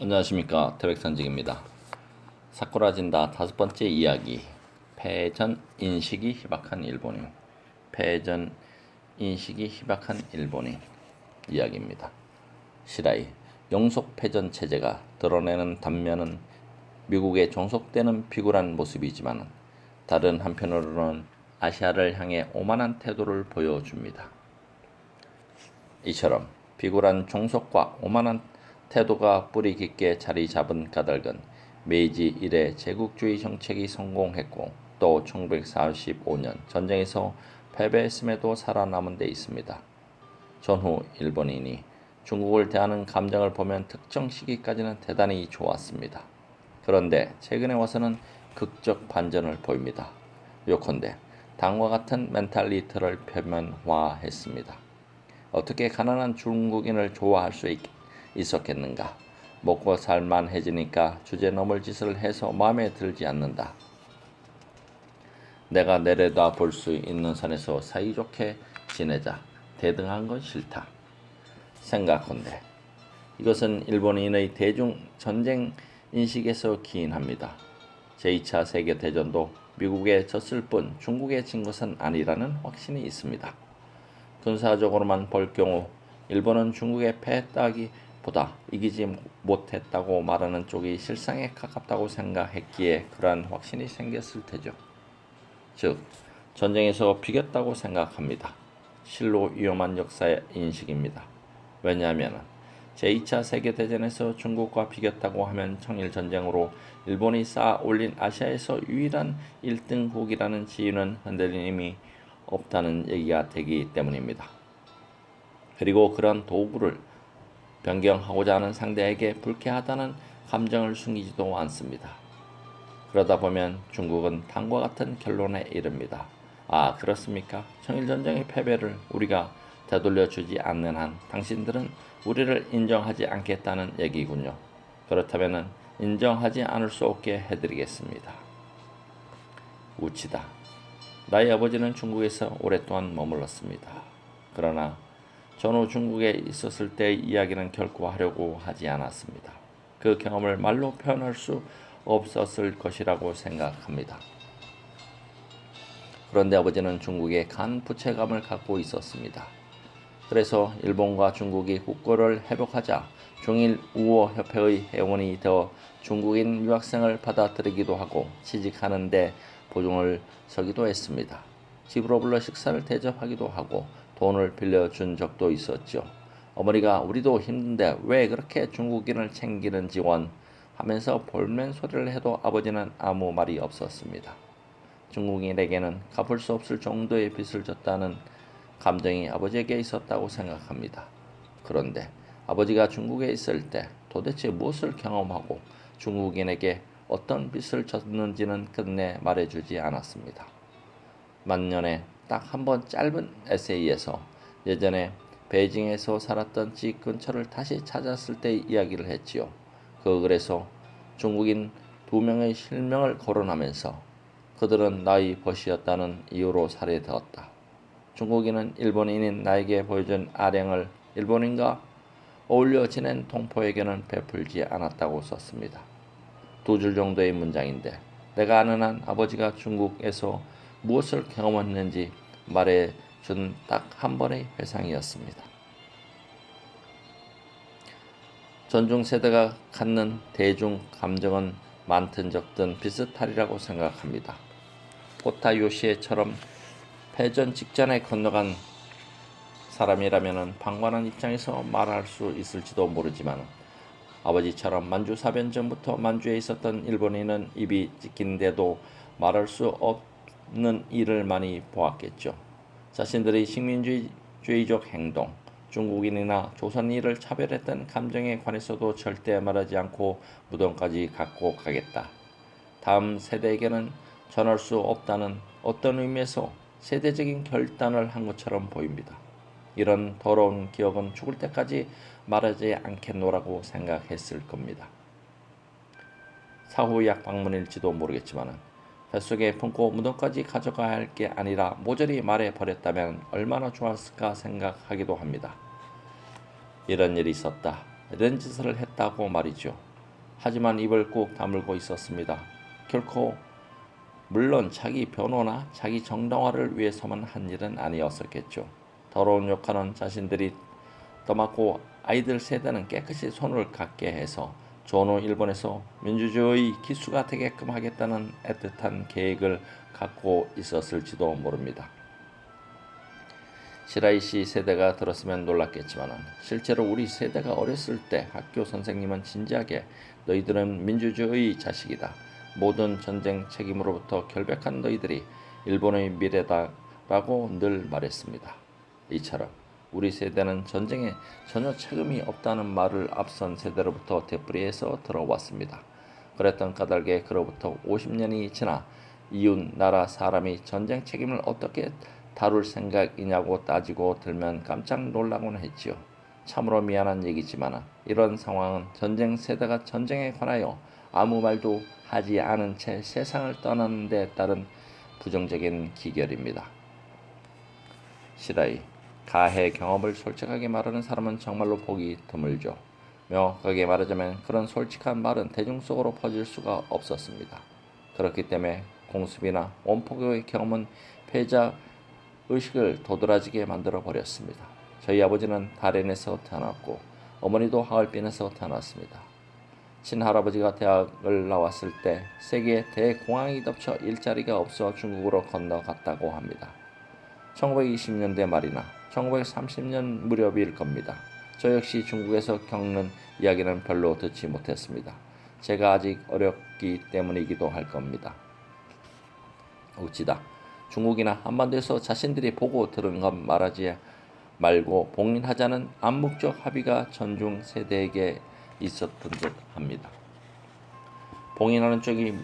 안녕하십니까 태백산직입니다. 사쿠라진다 다섯 번째 이야기 패전 인식이 희박한 일본인 패전 인식이 희박한 일본인 이야기입니다. 시라이 영속 패전 체제가 드러내는 단면은 미국에 종속되는 비굴한 모습이지만 다른 한편으로는 아시아를 향해 오만한 태도를 보여줍니다. 이처럼 비굴한 종속과 오만한 태도가 뿌리 깊게 자리 잡은 까닭은 메이지 이래 제국주의 정책이 성공했고 또 1945년 전쟁에서 패배했음에도 살아남은 데 있습니다. 전후 일본인이 중국을 대하는 감정을 보면 특정 시기까지는 대단히 좋았습니다. 그런데 최근에 와서는 극적 반전을 보입니다. 요컨대 당과 같은 멘탈리티를 표면화했습니다. 어떻게 가난한 중국인을 좋아할 수 있, 있었겠는가? 먹고 살만해지니까 주제 넘을 짓을 해서 마음에 들지 않는다. 내가 내려다 볼 수 있는 선에서 사이좋게 지내자. 대등한 건 싫다. 생각컨대 이것은 일본인의 대중 전쟁 인식에서 기인합니다. 제2차 세계 대전도 미국에 졌을 뿐 중국에 진 것은 아니라는 확신이 있습니다. 군사적으로만 볼 경우 일본은 중국에 패했다기 보다 이기지 못했다고 말하는 쪽이 실상에 가깝다고 생각했기에 그러한 확신이 생겼을 테죠. 즉 전쟁에서 비겼다고 생각합니다. 실로 위험한 역사의 인식입니다. 왜냐하면 제2차 세계대전에서 중국과 비겼다고 하면 청일전쟁으로 일본이 쌓아 올린 아시아에서 유일한 1등국이라는 지위는 흔들림이 없다는 얘기가 되기 때문입니다. 그리고 그런 도구를 변경하고자 하는 상대에게 불쾌하다는 감정을 숨기지도 않습니다. 그러다 보면 중국은 다음과 같은 결론에 이릅니다. 아, 그렇습니까? 청일전쟁의 패배를 우리가 되돌려 주지 않는 한 당신들은 우리를 인정하지 않겠다는 얘기군요. 그렇다면 인정하지 않을 수 없게 해드리겠습니다. 우치다. 나의 아버지는 중국에서 오랫동안 머물렀습니다. 그러나 전후 중국에 있었을 때의 이야기는 결코 하려고 하지 않았습니다. 그 경험을 말로 표현할 수 없었을 것이라고 생각합니다. 그런데 아버지는 중국에 간 부채감을 갖고 있었습니다. 그래서 일본과 중국이 국고를 회복하자 중일 우호 협회의 회원이 되어 중국인 유학생을 받아들이기도 하고 취직하는데 보증을 서기도 했습니다. 집으로 불러 식사를 대접하기도 하고 돈을 빌려준 적도 있었죠. 어머니가 우리도 힘든데 왜 그렇게 중국인을 챙기는지 원 하면서 볼멘 소리를 해도 아버지는 아무 말이 없었습니다. 중국인에게는 갚을 수 없을 정도의 빚을 졌다는 감정이 아버지에게 있었다고 생각합니다. 그런데 아버지가 중국에 있을 때 도대체 무엇을 경험하고 중국인에게 어떤 빚을 졌는지는 끝내 말해주지 않았습니다. 만년에 딱 한 번 짧은 에세이에서 예전에 베이징에서 살았던 집 근처를 다시 찾았을 때 이야기를 했지요. 그 글에서 중국인 두 명의 실명을 거론하면서 그들은 나의 벗이었다는 이유로 살해되었다. 중국인은 일본인인 나에게 보여준 아량을 일본인과 어울려 지낸 동포에게는 베풀지 않았다고 썼습니다. 두 줄 정도의 문장인데 내가 아는 한 아버지가 중국에서 무엇을 경험했는지 말해 준 딱 한 번의 회상이었습니다. 전중 세대가 갖는 대중 감정은 많든 적든 비슷하리라고 생각합니다. 포타 요시에처럼 패전 직전에 건너간 사람이라면 방관한 입장에서 말할 수 있을지도 모르지만 아버지처럼 만주 사변 전부터 만주에 있었던 일본인은 입이 찢긴데도 말할 수 없 는 일을 많이 보았겠죠. 자신들의 식민주의적 행동, 중국인이나 조선인을 차별했던 감정에 관해서도 절대 말하지 않고 무덤까지 갖고 가겠다. 다음 세대에게는 전할 수 없다는 어떤 의미에서 세대적인 결단을 한 것처럼 보입니다. 이런 더러운 기억은 죽을 때까지 말하지 않겠노라고 생각했을 겁니다. 사후 약 방문일지도 모르겠지만 뱃속에 품고 무덤까지 가져가야 할 게 아니라 모조리 말해 버렸다면 얼마나 좋았을까 생각하기도 합니다. 이런 일이 있었다. 이런 짓을 했다고 말이죠. 하지만 입을 꾹 다물고 있었습니다. 결코 물론 자기 변호나 자기 정당화를 위해서만 한 일은 아니었었겠죠. 더러운 욕하는 자신들이 떠맡고 아이들 세대는 깨끗이 손을 갖게 해서 전후 일본에서 민주주의 기수가 되게끔 하겠다는 애틋한 계획을 갖고 있었을지도 모릅니다. 시라이 씨 세대가 들었으면 놀랐겠지만 실제로 우리 세대가 어렸을 때 학교 선생님은 진지하게 너희들은 민주주의 자식이다. 모든 전쟁 책임으로부터 결백한 너희들이 일본의 미래다라고 늘 말했습니다. 이처럼 우리 세대는 전쟁에 전혀 책임이 없다는 말을 앞선 세대로부터 되풀이해서 들어왔습니다. 그랬던 까닭에 그로부터 50년이 지나 이웃 나라 사람이 전쟁 책임을 어떻게 다룰 생각이냐고 따지고 들면 깜짝 놀라곤 했지요. 참으로 미안한 얘기지만 이런 상황은 전쟁 세대가 전쟁에 관하여 아무 말도 하지 않은 채 세상을 떠나는 데 따른 부정적인 기결입니다. 시라이 가해 경험을 솔직하게 말하는 사람은 정말로 보기 드물죠. 명확하게 말하자면 그런 솔직한 말은 대중 속으로 퍼질 수가 없었습니다. 그렇기 때문에 공습이나 원폭의 경험은 패자 의식을 도드라지게 만들어 버렸습니다. 저희 아버지는 다렌에서 태어났고 어머니도 하얼빈에서 태어났습니다. 친할아버지가 대학을 나왔을 때 세계에 대공황이 덮쳐 일자리가 없어 중국으로 건너갔다고 합니다. 1920년대 말이나 1930년 무렵일 겁니다. 저 역시 중국에서 겪는 이야기는 별로 듣지 못했습니다. 제가 아직 어렸기 때문이기도 할 겁니다. 어찌다 중국이나 한반도에서 자신들이 보고 들은 것 말하지 말고 봉인하자는 암묵적 합의가 전중 세대에게 있었던 듯 합니다. 봉인하는 쪽이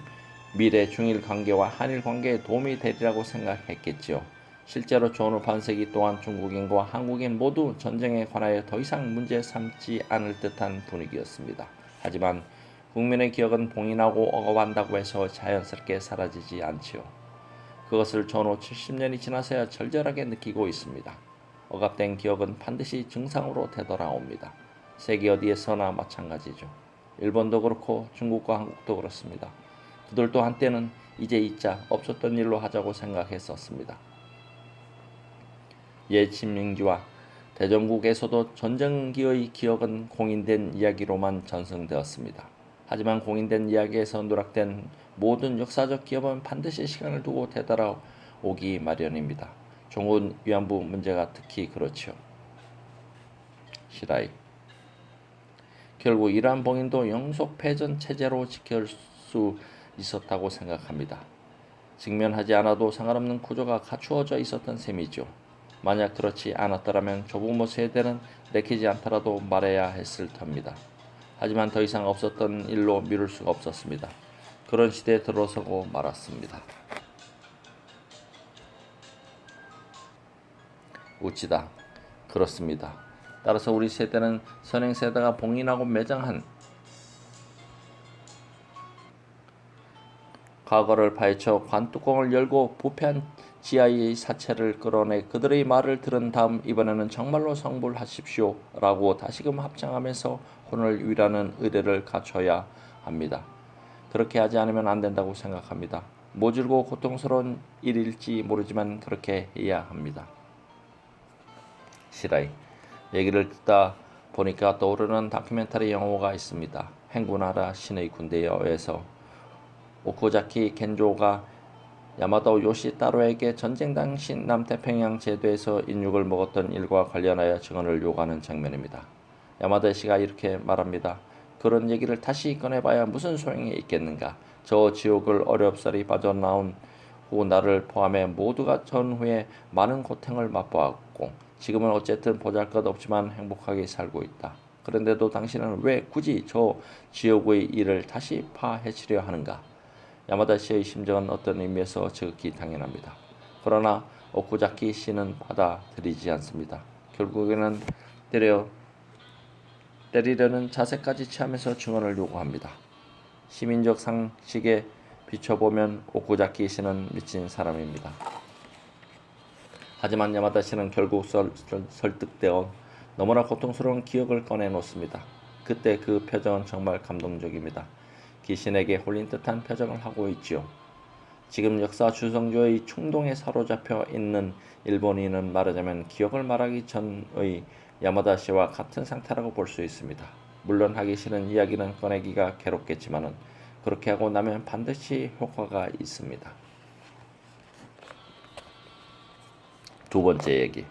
미래 중일 관계와 한일 관계에 도움이 되리라고 생각했겠지요. 실제로 전후 반세기 동안 중국인과 한국인 모두 전쟁에 관하여 더 이상 문제 삼지 않을 듯한 분위기였습니다. 하지만 국민의 기억은 봉인하고 억압한다고 해서 자연스럽게 사라지지 않지요. 그것을 전후 70년이 지나서야 절절하게 느끼고 있습니다. 억압된 기억은 반드시 증상으로 되돌아옵니다. 세계 어디에서나 마찬가지죠. 일본도 그렇고 중국과 한국도 그렇습니다. 그들도 한때는 이제 있자 없었던 일로 하자고 생각했었습니다. 예 친민주와 대전국에서도 전쟁기의 기억은 공인된 이야기로만 전승되었습니다. 하지만 공인된 이야기에서 누락된 모든 역사적 기업은 반드시 시간을 두고 되돌아오기 마련입니다. 종군 위안부 문제가 특히 그렇죠. 시라이 결국 이러한 봉인도 영속 패전 체제로 지킬 수 있었다고 생각합니다. 직면하지 않아도 상관없는 구조가 갖추어져 있었던 셈이죠. 만약 그렇지 않았더라면 조부모 세대는 내키지 않더라도 말해야 했을 터입니다. 하지만 더 이상 없었던 일로 미룰 수가 없었습니다. 그런 시대에 들어서고 말았습니다. 우찌다. 그렇습니다. 따라서 우리 세대는 선행 세대가 봉인하고 매장한 과거를 파헤쳐 관뚜껑을 열고 부패한 지하의 사체를 끌어내 그들의 말을 들은 다음 이번에는 정말로 성불하십시오 라고 다시금 합장하면서 혼을 위라는 의뢰를 갖춰야 합니다. 그렇게 하지 않으면 안 된다고 생각합니다. 모질고 고통스러운 일일지 모르지만 그렇게 해야 합니다. 시라이 얘기를 듣다 보니까 떠오르는 다큐멘터리 영화가 있습니다. 행군하라 신의 군대여에서 오쿠자키 겐조가 야마도 요시타로에게 전쟁 당시 남태평양 제도에서 인육을 먹었던 일과 관련하여 증언을 요구하는 장면입니다. 야마다 씨가 이렇게 말합니다. 그런 얘기를 다시 꺼내봐야 무슨 소용이 있겠는가. 저 지옥을 어렵사리 빠져나온 후 나를 포함해 모두가 전후에 많은 고통을 맛보았고 지금은 어쨌든 보잘것없지만 행복하게 살고 있다. 그런데도 당신은 왜 굳이 저 지옥의 일을 다시 파헤치려 하는가? 야마다 씨의 심정은 어떤 의미에서 지극히 당연합니다. 그러나 오쿠자키 씨는 받아들이지 않습니다. 결국에는 때려 때리려는 자세까지 취하면서 증언을 요구합니다. 시민적 상식에 비춰보면 오쿠자키 씨는 미친 사람입니다. 하지만 야마다 씨는 결국 설, 설, 설득되어 너무나 고통스러운 기억을 꺼내놓습니다. 그때 그 표정은 정말 감동적입니다. 귀신에게 홀린 듯한 표정을 하고 있지요. 지금 역사 주성조의 충동에 사로잡혀 있는 일본인은 말하자면 기억을 말하기 전의 야마다 씨와 같은 상태라고 볼 수 있습니다. 물론 하기 싫은 이야기는 꺼내기가 괴롭겠지만은 그렇게 하고 나면 반드시 효과가 있습니다. 두 번째 얘기.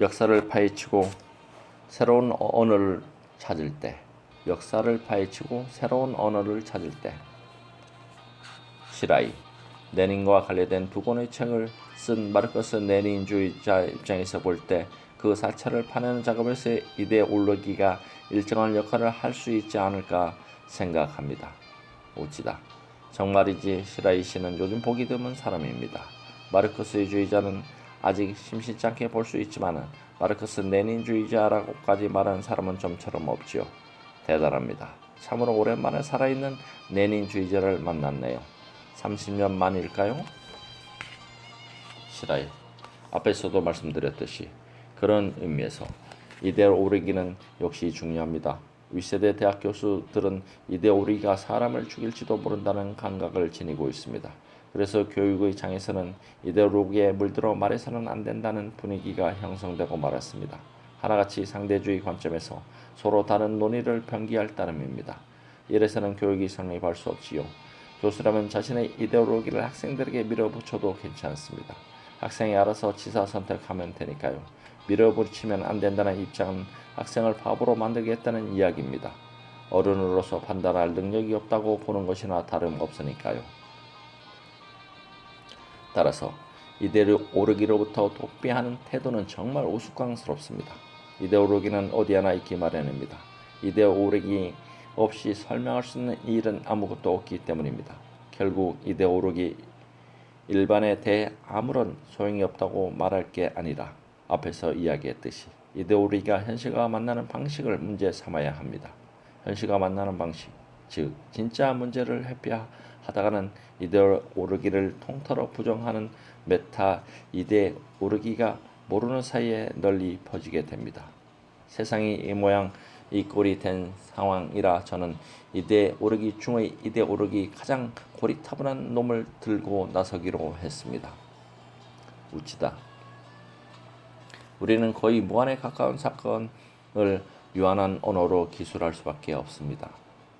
역사를 파헤치고 새로운 언어를 찾을 때. 역사를 파헤치고 새로운 언어를 찾을 때. 시라이. 레닌과 관련된 두 권의 책을 쓴 마르커스 레닌주의자 입장에서 볼 때 그 사찰을 파내는 작업에서 이데올로기가 일정한 역할을 할 수 있지 않을까 생각합니다. 우치다. 정말이지 시라이 씨는 요즘 보기 드문 사람입니다. 마르크스주의자는 아직 심심치 않게 볼 수 있지만은 마르크스 레닌주의자라고까지 말하는 사람은 좀처럼 없지요. 대단합니다. 참으로 오랜만에 살아있는 레닌주의자를 만났네요. 30년 만일까요? 시라이. 앞에서도 말씀드렸듯이 그런 의미에서 이대로 오르기는 역시 중요합니다. 윗세대 대학 교수들은 이데오리가 사람을 죽일지도 모른다는 감각을 지니고 있습니다. 그래서 교육의 장에서는 이데올로기에 물들어 말해서는 안 된다는 분위기가 형성되고 말았습니다. 하나같이 상대주의 관점에서 서로 다른 논의를 병기할 따름입니다. 이래서는 교육이 성립할 수 없지요. 교수라면 자신의 이데올로기를 학생들에게 밀어붙여도 괜찮습니다. 학생이 알아서 지사 선택하면 되니까요. 밀어붙이면 안 된다는 입장은 학생을 바보로 만들겠다는 이야기입니다. 어른으로서 판단할 능력이 없다고 보는 것이나 다름없으니까요. 따라서 이대로 오르기로부터 독비하는 태도는 정말 우스꽝스럽습니다. 이대 오르기는 어디 하나 있기 마련입니다. 오르기 없이 설명할 수 있는 일은 아무것도 없기 때문입니다. 결국 오르기 일반에 대해 아무런 소용이 없다고 말할 게 아니라 앞에서 이야기했듯이 이데올리가 현실과 만나는 방식을 문제 삼아야 합니다. 현실과 만나는 방식, 즉 진짜 문제를 회피하다가는 이데올로기를 통틀어 부정하는 메타 이데올로기가 모르는 사이에 널리 퍼지게 됩니다. 세상이 이 모양 이 꼴이 된 상황이라 저는 이데오르기 중의 이데오르기 가장 고리타분한 놈을 들고 나서기로 했습니다. 우치다. 우리는 거의 무한에 가까운 사건을 유한한 언어로 기술할 수밖에 없습니다.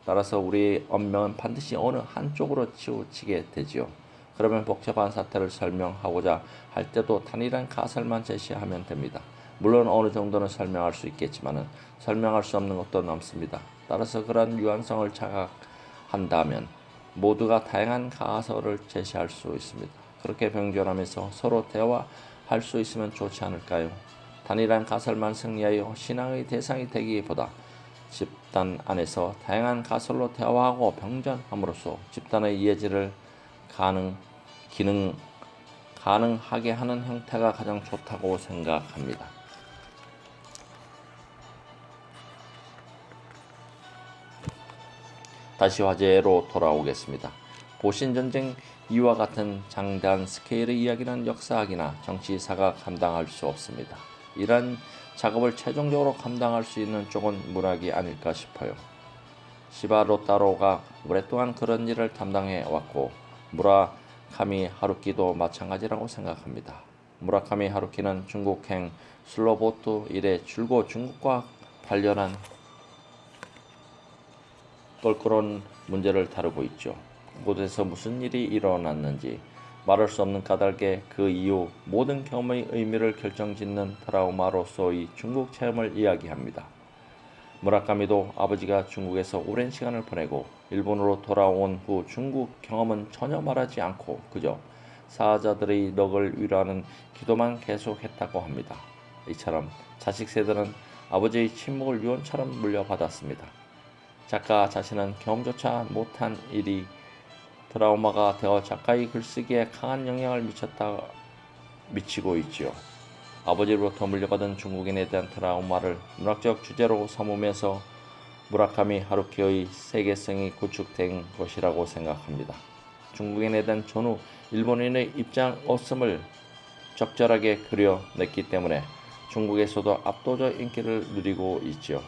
따라서 우리의 언명은 반드시 어느 한쪽으로 치우치게 되지요. 그러면 복잡한 사태를 설명하고자 할 때도 단일한 가설만 제시하면 됩니다. 물론 어느 정도는 설명할 수 있겠지만 설명할 수 없는 것도 남습니다. 따라서 그러한 유한성을 자각한다면 모두가 다양한 가설을 제시할 수 있습니다. 그렇게 병존하면서 서로 대화할 수 있으면 좋지 않을까요? 단일한 가설만 승리하여 신앙의 대상이 되기보다 집단 안에서 다양한 가설로 대화하고 병전함으로써 집단의 이해지를 가능 기능 가능하게 하는 형태가 가장 좋다고 생각합니다. 다시 화제로 돌아오겠습니다. 보신 전쟁 이와 같은 장대한 스케일의 이야기는 역사학이나 정치사가 감당할 수 없습니다. 이런 작업을 최종적으로 감당할 수 있는 쪽은 문학이 아닐까 싶어요. 시바로타로가 오랫동안 그런 일을 담당해 왔고 무라 카미 하루키도 마찬가지라고 생각합니다. 무라카미 하루키는 중국행 슬로보트 일의 줄고 중국과 관련한 껄끄러운 문제를 다루고 있죠. 그곳에서 무슨 일이 일어났는지 말할 수 없는 까닭에 그 이후 모든 경험의 의미를 결정짓는 트라우마로서의 중국 체험을 이야기합니다. 무라카미도 아버지가 중국에서 오랜 시간을 보내고 일본으로 돌아온 후 중국 경험은 전혀 말하지 않고 그저 사자들의 넋을 위로하는 기도만 계속했다고 합니다. 이처럼 자식 세대는 아버지의 침묵을 유언처럼 물려받았습니다. 작가 자신은 경험조차 못한 일이 트라우마가 되어 작가의 글쓰기에 강한 영향을 미쳤다 미치고 있지요. 아버지로부터 물려받은 중국인에 대한 트라우마를 문학적 주제로 삼으면서 무라카미 하루키의 세계성이 구축된 것이라고 생각합니다. 중국인에 대한 전후 일본인의 입장 없음을 적절하게 그려냈기 때문에 중국에서도 압도적 인기를 누리고 있지요.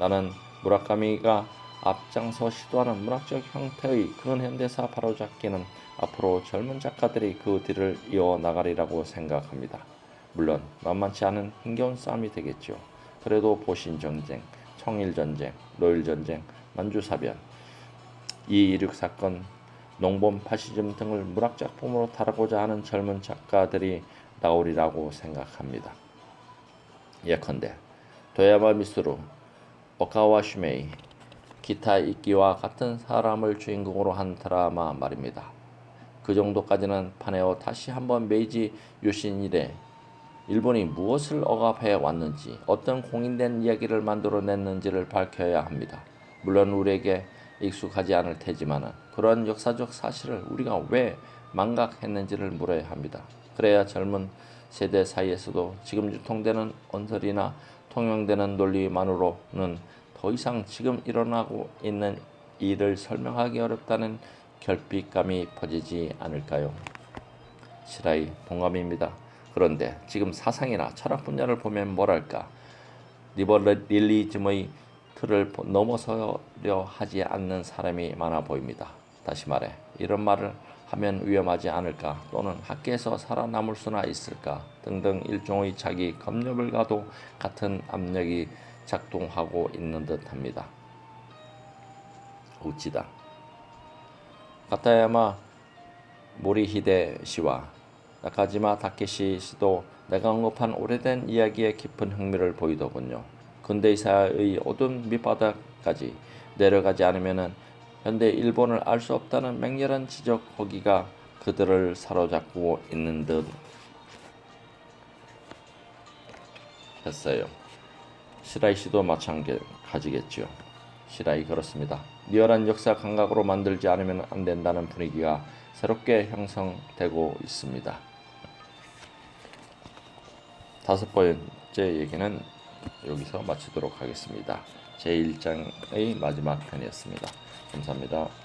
나는 무라카미가 앞장서 시도하는 문학적 형태의 근현대사 바로잡기는 앞으로 젊은 작가들이 그 뒤를 이어 나가리라고 생각합니다. 물론 만만치 않은 힘겨운 싸움이 되겠죠. 그래도 보신 전쟁, 청일 전쟁, 노일 전쟁, 만주 사변, 이26 사건, 농범 파시즘 등을 문학 작품으로 다루고자 하는 젊은 작가들이 나오리라고 생각합니다. 예컨대 도야마 미스루, 오카와 슈메이, 기타 이끼와 같은 사람을 주인공으로 한 드라마 말입니다. 그 정도까지는 파네오 다시 한번 메이지 유신 이래 일본이 무엇을 억압해 왔는지 어떤 공인된 이야기를 만들어냈는지를 밝혀야 합니다. 물론 우리에게 익숙하지 않을 테지만은 그런 역사적 사실을 우리가 왜 망각했는지를 물어야 합니다. 그래야 젊은 세대 사이에서도 지금 유통되는 언설이나 통용되는 논리만으로는 더 이상 지금 일어나고 있는 일을 설명하기 어렵다는 결핍감이 퍼지지 않을까요? 시라이 동감입니다. 그런데 지금 사상이나 철학 분야를 보면 뭐랄까 리버럴리즘의 틀을 넘어서려 하지 않는 사람이 많아 보입니다. 다시 말해 이런 말을 하면 위험하지 않을까 또는 학계에서 살아남을 수나 있을까 등등 일종의 자기 검열을 가도 같은 압력이 작동하고 있는 듯합니다. 우찌다. 가타야마 모리히데 씨와 나카지마 다케시 씨도 내가 언급한 오래된 이야기에 깊은 흥미를 보이더군요. 근대사의 어두운 밑바닥까지 내려가지 않으면은 현대 일본을 알 수 없다는 맹렬한 지적 거기가 그들을 사로잡고 있는 듯 했어요. 시라이 씨도 마찬가지겠죠. 시라이 그렇습니다. 리얼한 역사 감각으로 만들지 않으면 안 된다는 분위기가 새롭게 형성되고 있습니다. 다섯 번째 얘기는 여기서 마치도록 하겠습니다. 제 1장의 마지막 편이었습니다. 감사합니다.